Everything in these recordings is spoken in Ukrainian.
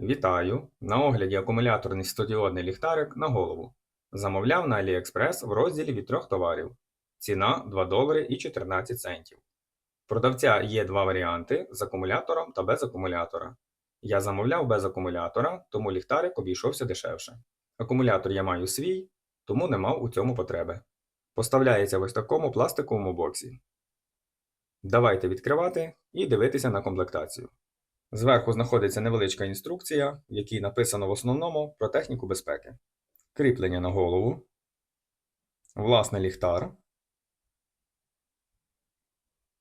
Вітаю! На огляді акумуляторний світлодіодний ліхтарик на голову. Замовляв на AliExpress в розділі від трьох товарів. Ціна 2 долари і 14 центів. Продавця є два варіанти з акумулятором та без акумулятора. Я замовляв без акумулятора, тому ліхтарик обійшовся дешевше. Акумулятор я маю свій, тому не мав у цьому потреби. Поставляється в ось такому пластиковому боксі. Давайте відкривати і дивитися на комплектацію. Зверху знаходиться невеличка інструкція, в якій написано в основному про техніку безпеки. Кріплення на голову, власне ліхтар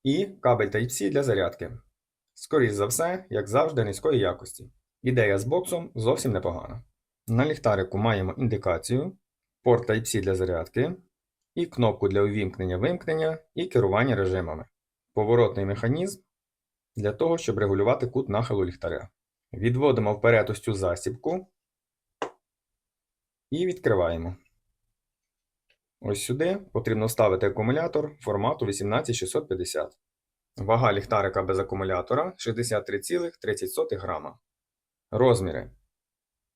і кабель Type-C для зарядки. Скоріше за все, як завжди, низької якості. Ідея з боксом зовсім непогана. На ліхтарику маємо індикацію, порт Type-C для зарядки і кнопку для увімкнення-вимкнення і керування режимами. Поворотний механізм для того, щоб регулювати кут нахилу ліхтаря. Відводимо вперед ось цю засібку і відкриваємо. Ось сюди потрібно вставити акумулятор формату 18650. Вага ліхтарика без акумулятора 63,30 грама. Розміри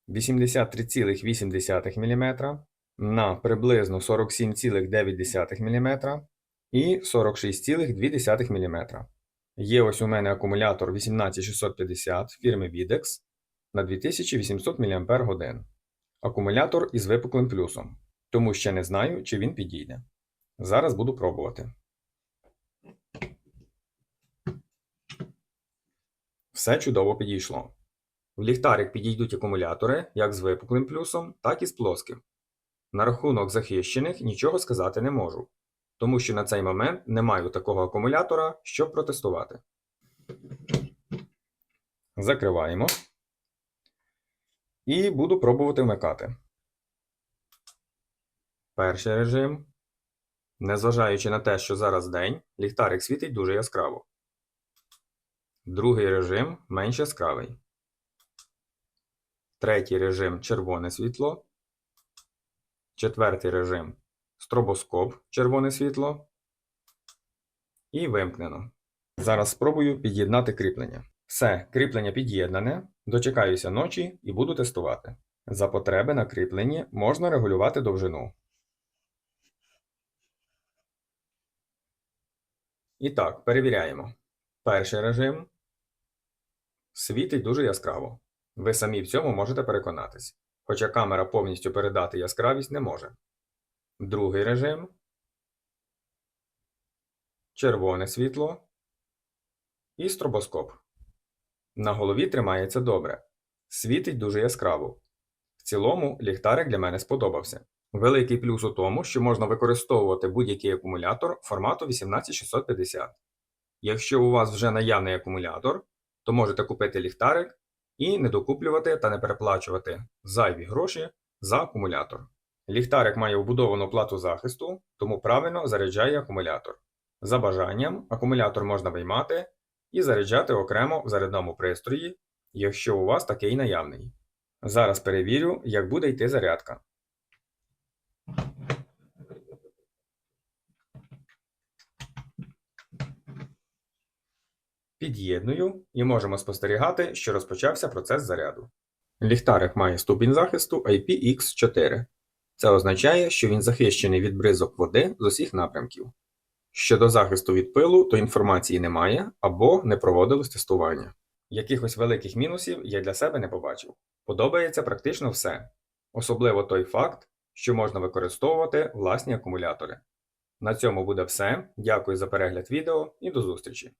83,8 мм на приблизно 47,9 мм і 46,2 мм. Є ось у мене акумулятор 18650 фірми Videx на 2800 мАч. Акумулятор із випуклим плюсом, тому ще не знаю, чи він підійде. Зараз буду пробувати. Все чудово підійшло. В ліхтарик підійдуть акумулятори як з випуклим плюсом, так і з плоским. На рахунок захищених нічого сказати не можу тому що на цей момент не маю такого акумулятора, щоб протестувати. Закриваємо. І буду пробувати вмикати. Перший режим. Незважаючи на те, що зараз день, ліхтарик світить дуже яскраво. Другий режим менш яскравий. Третій режим червоне світло. Четвертий режим стробоскоп, червоне світло. І вимкнено. Зараз спробую під'єднати кріплення. Все, кріплення під'єднане. Дочекаюся ночі і буду тестувати. За потреби на кріпленні можна регулювати довжину. І так, перевіряємо. Перший режим світить дуже яскраво. Ви самі в цьому можете переконатись, хоча камера повністю передати яскравість не може. Другий режим. Червоне світло. І стробоскоп. На голові тримається добре. Світить дуже яскраво. В цілому, ліхтарик для мене сподобався. Великий плюс у тому, що можна використовувати будь-який акумулятор формату 18650. Якщо у вас вже наявний акумулятор, то можете купити ліхтарик і не докуплювати та не переплачувати зайві гроші за акумулятор. Ліхтарик має вбудовану плату захисту, тому правильно заряджає акумулятор. За бажанням, акумулятор можна виймати і заряджати окремо в зарядному пристрої, якщо у вас такий наявний. Зараз перевірю, як буде йти зарядка. Під'єдную і можемо спостерігати, що розпочався процес заряду. Ліхтарик має ступінь захисту IPX4. Це означає, що він захищений від бризок води з усіх напрямків. Щодо захисту від пилу, то інформації немає або не проводилось тестування. Якихось великих мінусів я для себе не побачив. Подобається практично все, особливо той факт, що можна використовувати власні акумулятори. На цьому буде все. Дякую за перегляд відео і до зустрічі!